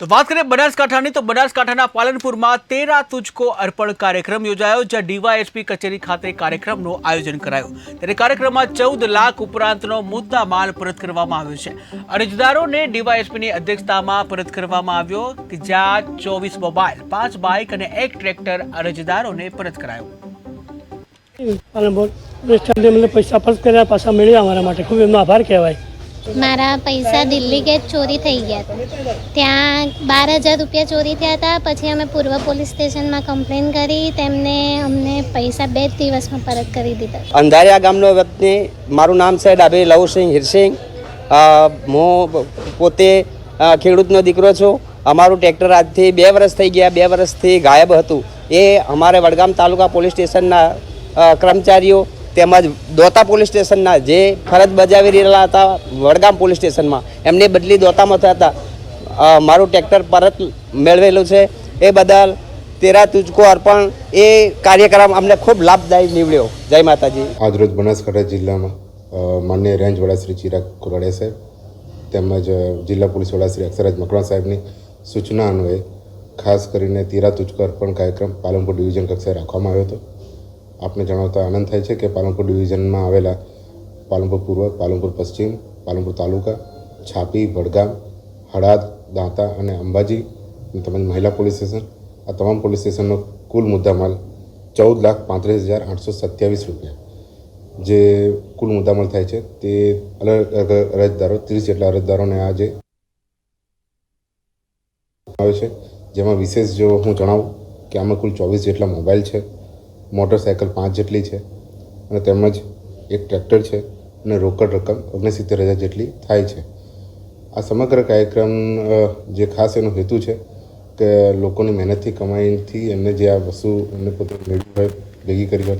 તો વાત કરીએ બનાસકાંઠાની, તો બનાસકાંઠાના પાલનપુરમાં તેરા તુજકો અર્પણ કાર્યક્રમ યોજાયો, જ્યાં ડીવાયએસપી કચેરી ખાતે કાર્યક્રમનું આયોજન કરાયું. ત્યારે કાર્યક્રમમાં ચૌદ લાખ ઉપરાંતનો મુદ્દા માલ પરત કરવામાં આવ્યો છે. અરજદારોને ડીવાયએસપીની અધ્યક્ષતામાં પરત કરવામાં આવ્યો કે જ્યાં ચોવીસ મોબાઈલ, પાંચ બાઇક અને એક ટ્રેક્ટર અરજદારોને પરત કરાયું. પાલનપુર પૈસા પરત કર્યા, પાછા મળ્યા અમારા માટે. ખૂબ એમનો આભાર કહેવાય. મારા પૈસા દિલ્હી ગેટ ચોરી થઈ ગયા હતા. ત્યાં બાર હજાર રૂપિયા ચોરી થયા હતા. પછી અમે પૂર્વ પોલીસ સ્ટેશનમાં કમ્પ્લેન કરી. તેમને અમને પૈસા બે દિવસમાં પરત કરી દીધા. અંધારિયા ગામનો વ્યક્તિ, મારું નામ છે ડાભી લવસિંહ હિરસિંહ. હું પોતે ખેડૂતનો દીકરો છું. અમારું ટ્રેક્ટર આજથી બે વર્ષ થઈ ગયા, બે વર્ષથી ગાયબ હતું. એ અમારે વડગામ તાલુકા પોલીસ સ્ટેશનના કર્મચારીઓ તેમજ દોતા પોલીસ સ્ટેશનના જે ફરજ બજાવી રહેલા હતા, વડગામ પોલીસ સ્ટેશનમાં, એમની બદલી દોતામાં થયા હતા. મારું ટ્રેક્ટર પરત મેળવેલું છે. એ બદલ તેરા તુજકો અર્પણ. એ કાર્યક્રમ અમને ખૂબ લાભદાયી નીવડ્યો. જય માતાજી. આજરોજ બનાસકાંઠા જિલ્લામાં માન્ય રેન્જ વડા શ્રી ચિરાગ કોરાડિયા સાહેબ તેમજ જિલ્લા પોલીસ વડા શ્રી અક્ષરાજ મકવાણા સાહેબની સૂચના અન્વયે ખાસ કરીને તીરા તુચકો અર્પણ કાર્યક્રમ પાલનપુર ડિવિઝન કક્ષાએ રાખવામાં આવ્યો હતો. આપને જણાવતા આનંદ થાય છે કે પાલનપુર ડિવિઝનમાં આવેલા પાલનપુર પૂર્વ, પાલનપુર પશ્ચિમ, પાલનપુર તાલુકા, છાપી, વડગામ, હળાદ, દાંતા અને અંબાજી તેમજ મહિલા પોલીસ સ્ટેશન. આ તમામ પોલીસ સ્ટેશનનો કુલ મુદ્દામાલ ચૌદ લાખ પાંત્રીસ હજાર આઠસો સત્યાવીસ રૂપિયા. જે કુલ મુદ્દામાલ થાય છે તે અલગ અલગ અરજદારો, ત્રીસ જેટલા અરજદારોને આજે આવે છે. જેમાં વિશેષ જો હું જણાવું કે આમાં કુલ ચોવીસ જેટલા મોબાઈલ છે. મોટરસાયકલ પાંચ જેટલી છે અને તેમજ એક ટ્રેક્ટર છે અને રોકડ રકમ ઓગણસિત્તેર હજાર જેટલી થાય છે. આ સમગ્ર કાર્યક્રમ જે ખાસ એનો હેતુ છે કે લોકોની મહેનતથી, કમાઈથી એમને જે આ વસ્તુ એમને પોતે મેળવી હોય ભેગી કરી હોય